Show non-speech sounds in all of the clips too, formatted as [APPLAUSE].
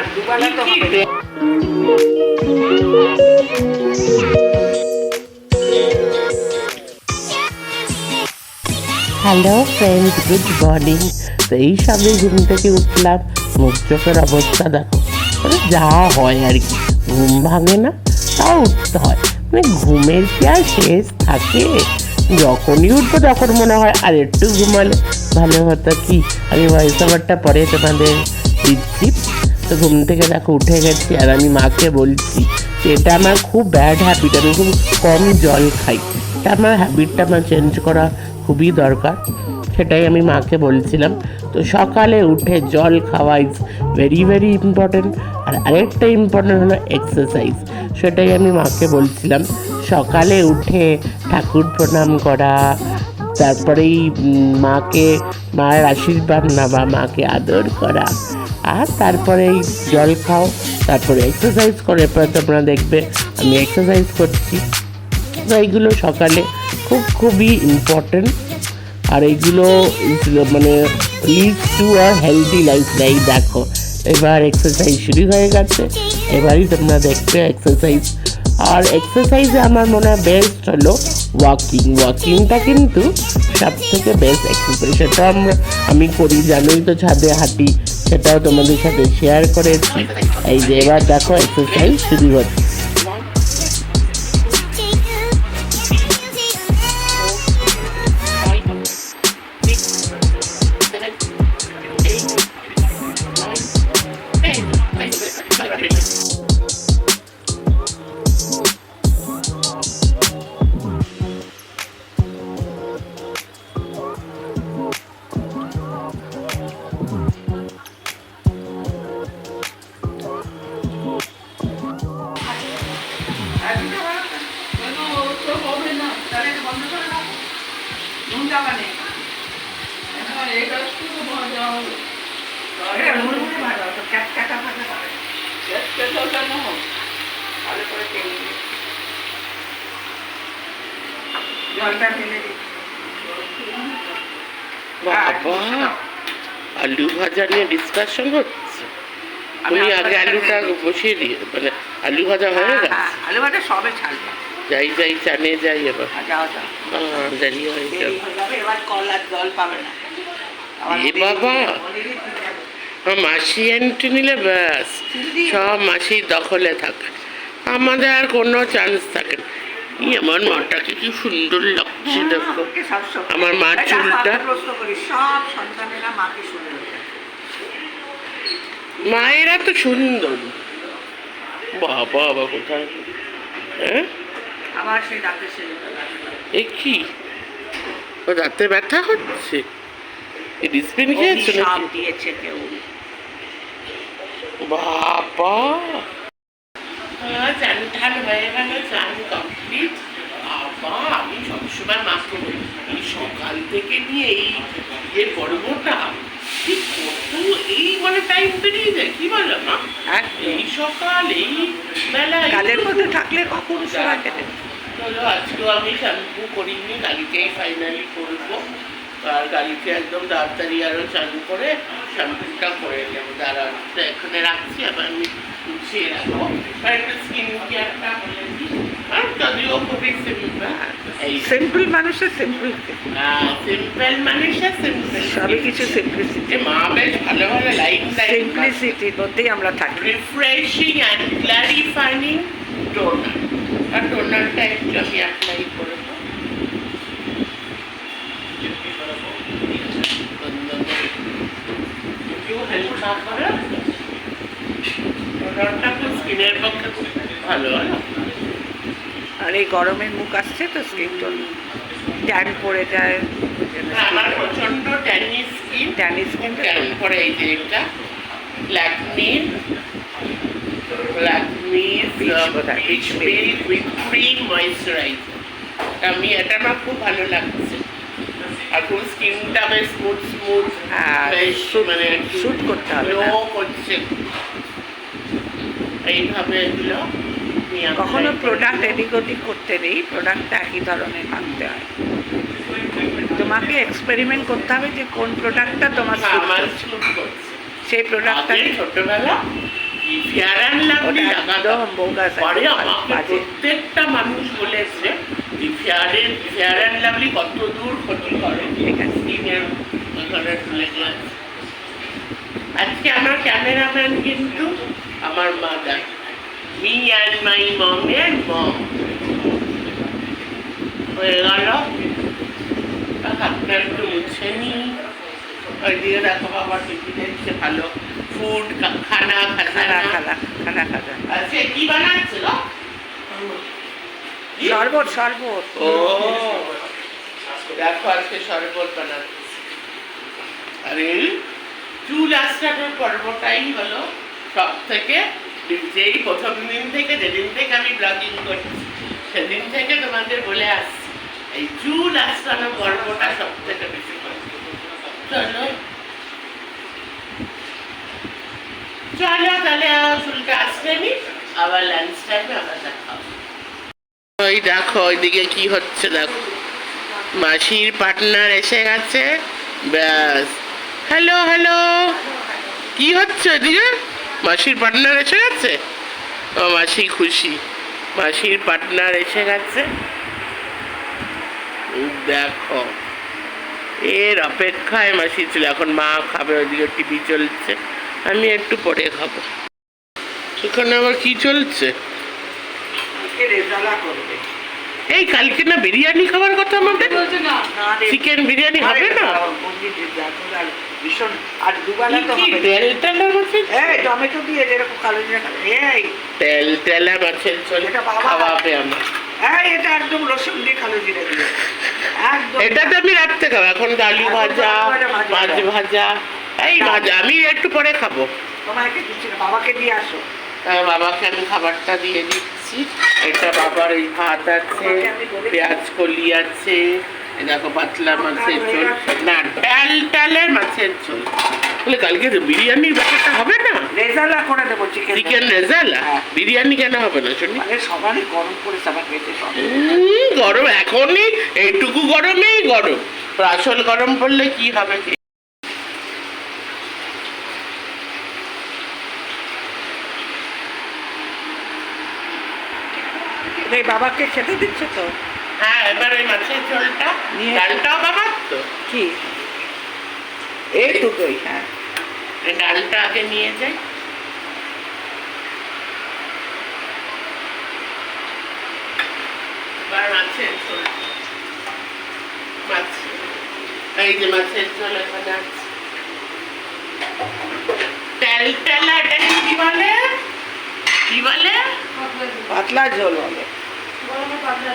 আর দুবেলা তো হবে হ্যালো ফ্রেন্ডস গুড মর্নিং তো এই সবে ঘুম থেকে উঠলাম, মুখ চোখের অবস্থা দেখো। মানে যা হয় আর কি, ঘুম ভাঙে না, তাও উঠতে হয়। মানে ঘুমের কি আর শেষ থাকে? যখনই উঠবো তখন মনে হয়, আর, একটু ঘুমালে ভালো হতো কি? আমি ভয়েস ওভারটা পরে তোমাদের দিচ্ছি। তো ঘুম থেকে দেখো উঠে গেছি আর আমি মাকে বলছি যে এটা আমার খুব ব্যাড হ্যাবিট আমি খুব কম জল খাই। এটা আমার হ্যাবিটটা আমার চেঞ্জ করা খুবই দরকার। সেটাই আমি মাকে বলছিলাম। তো সকালে উঠে জল খাওয়া ইজ ভেরি ভেরি ইম্পর্টেন্ট আর আরেকটা ইম্পর্টেন্ট হলো এক্সারসাইজ সেটাই আমি মাকে বলছিলাম। সকালে উঠে ঠাকুর প্রণাম করা, তারপরেই মাকে মায়ের আশীর্বাদ নেওয়া, মাকে আদর করা। আর তারপরে জল খাও। তারপরে এক্সারসাইজ করে পরে তোমরা দেখবে আমি এক্সারসাইজ করছি। তো এইগুলো সকালে খুব, খুবই ইম্পর্টেন্ট আর এইগুলো মানে leads to a healthy life এই দেখো, এবার এক্সারসাইজ শুরু হয়ে গেছে। এবারই তোমরা দেখবে এক্সারসাইজ আর এক্সারসাইজে আমার মনে হয় বেস্ট হলো ওয়াকিং ওয়াকিংটা কিন্তু সব থেকে বেস্ট এক্সারসাইজ সেটা আমরা, আমি করি, জানোই তো ছাদে হাঁটি। সেটাও তোমাদের সাথে শেয়ার করেছি এই যে এবার দেখো এক্সারসাইজ শুরু হচ্ছে জলটা ফেলে বাবা আলু ভাজা নিয়ে ডিসকাশন হচ্ছে তুমি আগে আলুটা বসিয়ে দিয়ে মানে আলু ভাজা হয়ে গেছে হ্যাঁ, আলু ভাজা সবে ছাড়বে যাই যাই চানে যাই এবার দেরি হয়ে যাবে এবার কল আর জল পাবে না এ বাবা মাসি এন্ট্রি নিলে ব্যাস। সব মাসি দখলে থাকে। আমাদের আর কোনো চান্স থাকে না। আমার মাটাকে কি সুন্দর লাগছে দেখো। সব সব আমার মার চুলটা। মায়েরা তো সুন্দর। বাবা বাবা কোথায়? হ্যাঁ? এ কি? ও দাঁতে ব্যথা হচ্ছে? এই ডিসপিন খেয়েছো দিয়েছে কেউ। বাবা। চান হয়ে গেল চান কমপ্লিট বাবা আমি সবসময় মাকে বলি এই সকাল থেকে নিয়ে এই যে পর্বটা কত এই মানে টাইম পেরিয়ে যায় কি বলো মা? এই সকাল এই বেলা মধ্যে থাকলে কখন সময় কেটে চলো আজকেও আমি শ্যাম্পু করিনি গাড়িতেই ফাইনালি করব। আর গাড়িতে একদম তাড়াতাড়ি আরও চালু করে শ্যাম্পুটা করে নেব দাঁড়ান এখানে রাখছি আবার আমি গুছিয়ে রাখব। আর একটা স্কিন কেয়ারটা আর যদিও খুবই সিম্পল সিম্পল মানুষের সিম্পল সিম্পল সে সিম্পল সবই কিছু সিম্পলিসিটি মা বেশ ভালো ভালো লাইন লাইন সিম্পলিসিটির মধ্যেই আমরা থাকি। রিফ্রেশিং অ্যান্ড টোনার আর টোনারটা একটু আমি অ্যাপ্লাই একটু হালকা খুব স্কিনের পক্ষে খুব ভালো আর এই গরমের মুখ আসছে তো স্কিন টোন ট্যান পড়ে যায়। আমার প্রচণ্ড tanny skin tanny skin tan পরে এই যে এটা ল্যাকমির ল্যাকমির Peach বোধহয়, peach peach milk with cream moisturiser আমি এটা আমার খুব ভালো লাগছে। পুরো স্কিনটা বেশ স্মুথ স্মুথ হ্যাঁ, বেশ মানে suit করতে হবে গ্লো করছে। এইভাবে এগুলো কখনো প্রোডাক্ট এদিক ওদিক করতে নেই প্রোডাক্টটা একই ধরনের মানতে হয়। তোমাকে এক্সপেরিমেন্ট করতে হবে যে কোন প্রোডাক্টটা তোমার হ্যাঁ। সেই প্রোডাক্টটা ছোটবেলা ফেয়ার অ্যান্ড লাভলি পরে আমাকে প্রত্যেকটা মানুষ বলেছে যে ফেয়ার অ্যান্ড লাভলি কত দূর ক্ষতি করে? লেগে আছে। আজকে আমার ক্যামেরাম্যান কিন্তু আমার mother me and my mom and mom হয়ে গেল। হাতটা একটু মুছে নি। ওইদিকে দেখো বাবা টিভি দেখছে। ভালো ফুড খানা খানা খানা খানা খানা খানা আজকে কি বানাচ্ছিল? শরবত শরবত। ও, দেখো আজকে শরবত বানাচ্ছে আরে, চুল পর্বটাই হলো সব থেকে যেই প্রথম দিন থেকে, যেদিন থেকে আমি ব্লগিং করছি, সেদিন থেকে তোমাদের বলে আসছি, এই চুল আশ্রানোর পর্বটা সব থেকে বেশি চলো। চলো তাহলে, চুলটা আসতে নি, আবার লাঞ্চ টাইমে আবার দেখা হবে। ওই দেখো, ওইদিকে কি হচ্ছে দেখো। মাসির পার্টনার এসে গেছে, ব্যাস। হ্যালো হ্যালো কি হচ্ছে ওইদিকে? মাসির পার্টনার এসে গেছে? ও, মাসি খুশি। মাসির পার্টনার এসে গেছে। দেখো। এর অপেক্ষায় মাসি ছিল, এখন মা খাবে, ওইদিকে টিভি চলছে। আমি একটু পরে খাব। এখানে আবার কি চলছে? আজকে রেজালা করবে। এই কালকে না বিরিয়ানি খাবার কথা আমাদের? চিকেন বিরিয়ানি হবে না? আরে, পন্ডিত রেজালা আর ভীষণ আর দুবেলা তো হবে তেল তেলা মাছের এই টমেটো দিয়ে যেরকম কালো জিরা এই। তেল তেলা মাছের ঝোল এটা খাওয়াবে আমার এই এটা একদম রসুন দিয়ে কালো জিরা দিয়ে। একদম। এটা তো আমি রাখতে খাব এখন ডালি ভাজা মাছ ভাজা এই ভাজা আমি একটু পরে খাব। তোমাকে দিচ্ছি বাবাকে দিয়ে আসো। বাবাকে আমি খাবারটা দিয়ে দিচ্ছি। এটা বাবার এই ভাত আছে। পেঁয়াজ কলি আছে দেখো পাতলা মাছের ঝোল। না ডাল ডালের মাছের ঝোল। বলে কালকে তো বিরিয়ানির ব্যাপারটা হবে না? রেজালা করে দেবো চিকেন চিকেন রেজালা। বিরিয়ানি কেন হবে না শুনি? সবারই গরম করে সবার পেটে গরম এখনই এইটুকু গরমেই গরম। আসল গরম পড়লে কি হবে কি এই বাবাকে খেতে দিচ্ছ তো? হ্যাঁ এবার ওই মাছের ঝোলটা ডালটাও বাবার তো? কি? এইটুকুই হ্যাঁ। ডালটা আগে নিয়ে যাই। এবার মাছের ঝোল। মাছ এই যে মাছের ঝোল এখানে আছে। তেল তেলা এটাকে কি বলে? কি বলে? পাতলা ঝোল বলে। পাতলা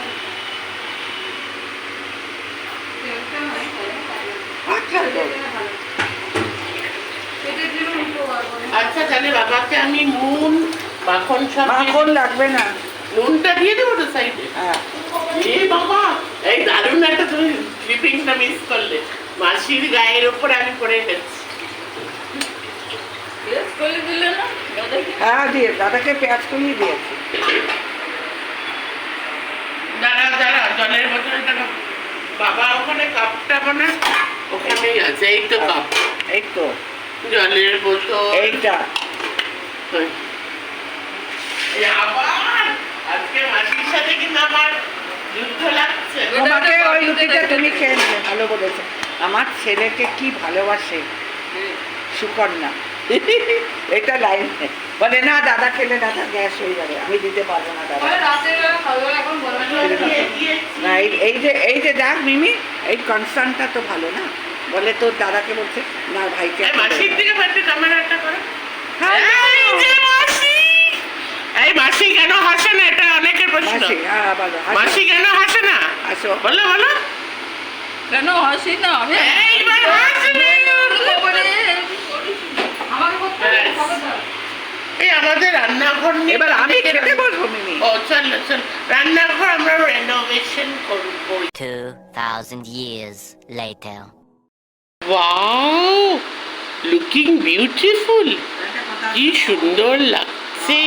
আচ্ছা তাহলে বাবাকে আমি নুন মাখন সব মাখন লাগবে না। নুনটা দিয়ে দেবো তো সাইডে? হ্যাঁ। এ বাবা এই দারুণ একটা তুমি ক্লিপিংটা মিস করলে। মাসির গায়ের উপর আমি পড়ে গেছি হ্যাঁ দিয়ে দাদাকে পেঁয়াজ কমিয়ে দিয়েছি। দাঁড়া দাঁড়া জলের বোতলটা না- বাবা ওখানে কাপটা মানে ওখানেই আছে এই তো কাপ। এই তো। জলের বোতল। এইটা। আবার? আজকে মাসির সাথে কিন্তু আমার যুদ্ধ লাগছে। তোমাকে ওই রুটিটা তুমি খেয়ে নেবে ভালো বলেছে আমার ছেলেকে কি ভালোবাসে? সুকন্যা। এটা লাইন। বলে না দাদা খেলে দাদা গ্যাস হয়ে যাবে। আমি দিতে পারব না দাদা। না এই এই যে এই যে দেখ মিমি এই কনসার্নটা তো ভালো না। বলে তোর দাদাকে বলছে না ভাইকে মাসির দিকে পারতে ক্যামেরাটা করো? হ্যাঁ, এই যে মাসি! কেন হাসে না? এটা অনেকের প্রশ্ন। মাসি হ্যাঁ। কেন হাসে না? আসো বলো বলো। কেন হাসি না? আমি এইবার হাসবে আমাকে করতে হবে, তো। এই আমাদের রান্নাঘর এবার আমি খেতে বসবো মিমি। ও চল চল। রান্নাঘর আমরা রেনোভেশন করব। 2,000 years later. Wow looking beautiful কি সুন্দর লাগছে।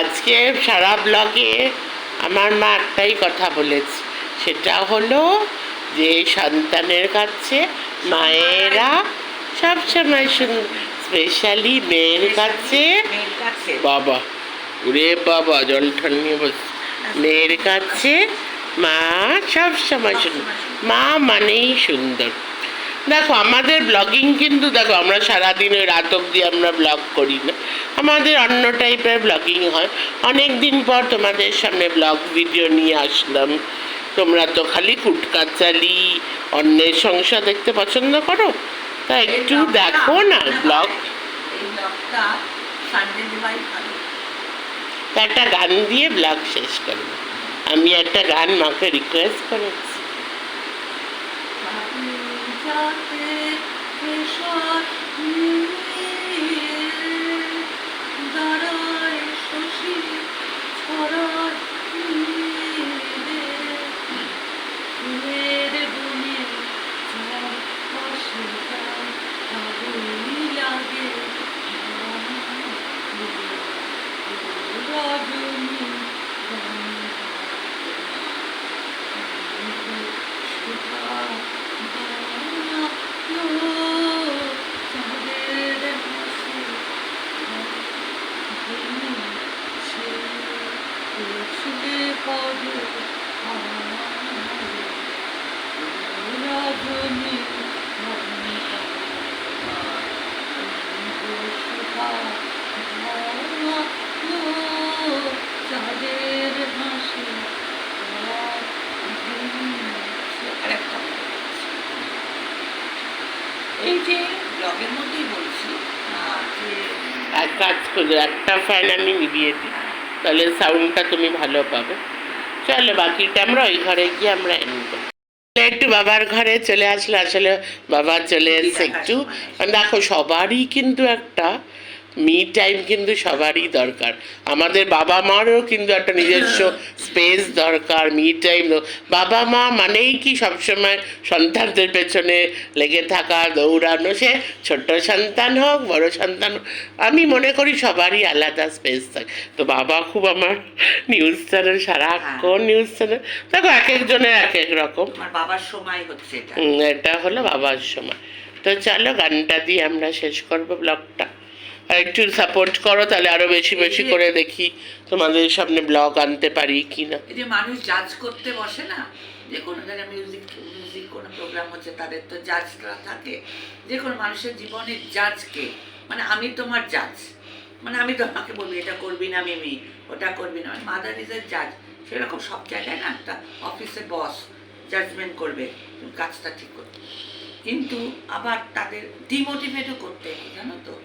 আজকে সারা ব্লগে আমার মা একটাই কথা বলেছে। সেটা হলো যে সন্তানের কাছে মায়েরা সবসময় স্পেশালি মেয়ের কাছে? বাবা ওরে বাবা জল ঠান্ডা বস। মেয়ের কাছে মা সব সময় সুন্দর। মা মানেই সুন্দর। দেখো আমাদের ব্লগিং কিন্তু দেখো আমরা সারাদিন ওই রাত অবধি আমরা ব্লগ করি না। আমাদের অন্য টাইপের ব্লগিং হয়। অনেক দিন পর তোমাদের সামনে ব্লগ ভিডিও নিয়ে আসলাম। তোমরা তো খালি কুটকাচালি অন্যের সংসার দেখতে পছন্দ করো? তা একটু দেখো না ব্লগ একটা গান দিয়ে ব্লগ শেষ করব। আমি একটা গান মাকে রিকোয়েস্ট করেছি। দাঁড়ায় শশী ছড়ায় নিয়ে ফুলের বনে চারপাশে তার আগুনই লাগে রজনী হাসি এই যে ব্লগের মধ্যেই বলছি যে কাজ করো একটা ফ্যান আমি নিভিয়ে দিই। তাহলে সাউন্ডটা তুমি ভালো পাবে। চলে বাকিটা আমরা ওই ঘরে গিয়ে আমরা এনে করি। একটু বাবার ঘরে চলে আসলে আসলে বাবা চলে এসছে একটু। দেখো সবারই কিন্তু একটা মি টাইম কিন্তু সবারই দরকার। আমাদের বাবা মারও কিন্তু একটা নিজস্ব স্পেস দরকার মি টাইম বাবা মা মানেই কি সবসময় সন্তানদের পেছনে লেগে থাকা দৌড়ানো সে ছোট্ট সন্তান হোক বড় সন্তান হোক আমি মনে করি সবারই আলাদা স্পেস থাকে। তো বাবা খুব আমার নিউজ চ্যানেল সারাক্ষণ নিউজ চ্যানেল দেখো এক একজনের এক এক রকম। বাবার সময় হচ্ছে এটা। হলো বাবার সময়। তো চলো গানটা দিয়ে আমরা শেষ করব ব্লগটা একটু সাপোর্ট করো তাহলে আরও বেশি বেশি করে দেখি তোমাদের সামনে ব্লগ আনতে পারি কি না এই যে মানুষ জাজ করতে বসে না যে কোনো জায়গায় মিউজিক মিউজিক কোনো প্রোগ্রাম হচ্ছে তাদের তো জাজরা থাকে। যে কোনো মানুষের জীবনের জাজকে মানে আমি তোমার জাজ মানে আমি তোমাকে বলবি এটা করবি না মিমি ওটা করবি না। মাদার ইজ এ জাজ সেরকম সব জায়গায় না একটা অফিসে বস জাজমেন্ট করবে কাজটা ঠিক করবে কিন্তু আবার তাদের ডিমোটিভেটও করতে জানো তো?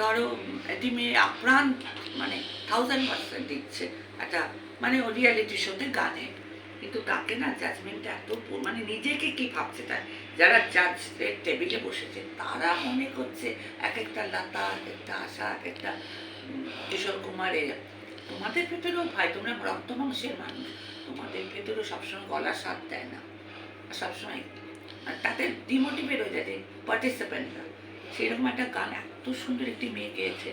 ধরো মেয়ে আপ্রাণ মানে থাউজেন্ড পার্সেন্ট দিচ্ছে একটা মানে ও রিয়ালিটি শোতে গানে। কিন্তু তাকে না জাজমেন্টটা এত মানে নিজেকে কি ভাবছে তাই যারা জাজের টেবিলে বসেছে, তারা মনে করছে এক একটা লতা, এক একটা আশা, এক একটা কিশোর কুমার এরা তোমাদের ভেতরেও ভাই, তোমরা রক্ত মাংসের মানুষ। তোমাদের ভেতরেও সবসময় গলা স্বাদ দেয় না। সবসময় তাতে ডিমোটিভেট হয়ে যায় পার্টিসিপেন্টরা সেরকম একটা গান এত সুন্দর একটি মেয়ে গেয়েছে,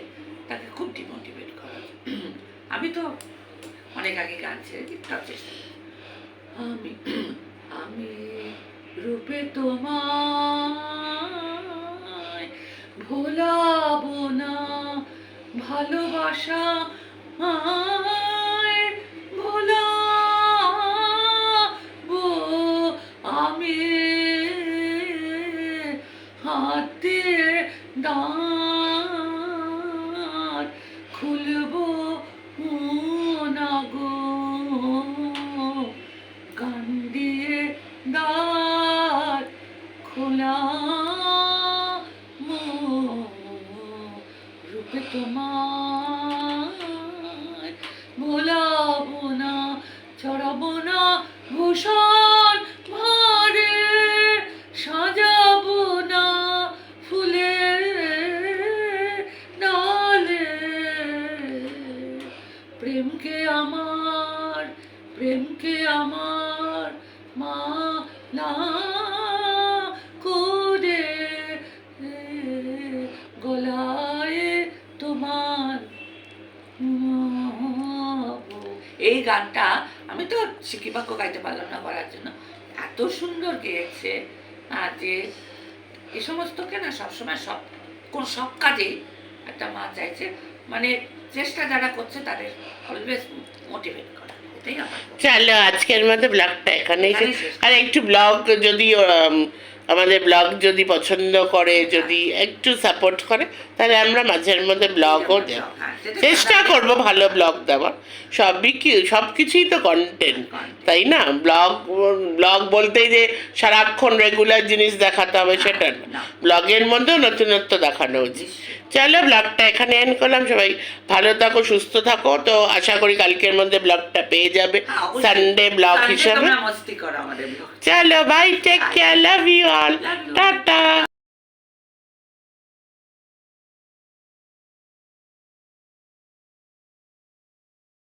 তাকে খুব ডিমোটিভেট করা [CLEARS THROAT] আমি তো অনেক আগে গান ছেড়ে দিতাম চেষ্টা। আমি আমি রূপে তোমায় ভোলাবো না, ভালোবাসা ভূষণ এই গানটা আমি তো সিকি বাক্য গাইতে পারলাম না করার জন্য। এত সুন্দর গেয়েছে আর যে এই সমস্তকে না সবসময় সব কোন সব কাজেই একটা মা চাইছে। মানে চেষ্টা যারা করছে তাদের অলওয়েজ মোটিভেট করা চলো আজকের মধ্যে ব্লগটা এখানেই। আর একটু ব্লগ যদি আমাদের ব্লগ যদি পছন্দ করে যদি একটু সাপোর্ট করে তাহলে আমরা মাঝের মধ্যে ব্লগও দেব। হ্যাঁ, চেষ্টা করব করব ভালো ব্লগ দেওয়ার। সবই কি সব কিছুই তো কন্টেন্ট তাই না? ব্লগ ব্লগ বলতেই যে সারাক্ষণ রেগুলার জিনিস দেখাতে হবে সেটা না। ব্লগের মধ্যেও নতুনত্ব দেখানো উচিত। চলো ব্লগটা এখানে এন্ড করলাম। সবাই ভালো থাকো সুস্থ থাকো। তো আশা করি কালকের মধ্যে ব্লগটা পেয়ে যাবে। হ্যাঁ, সানডে ব্লগ হিসাবে। চলো bye take care love you all. Tata.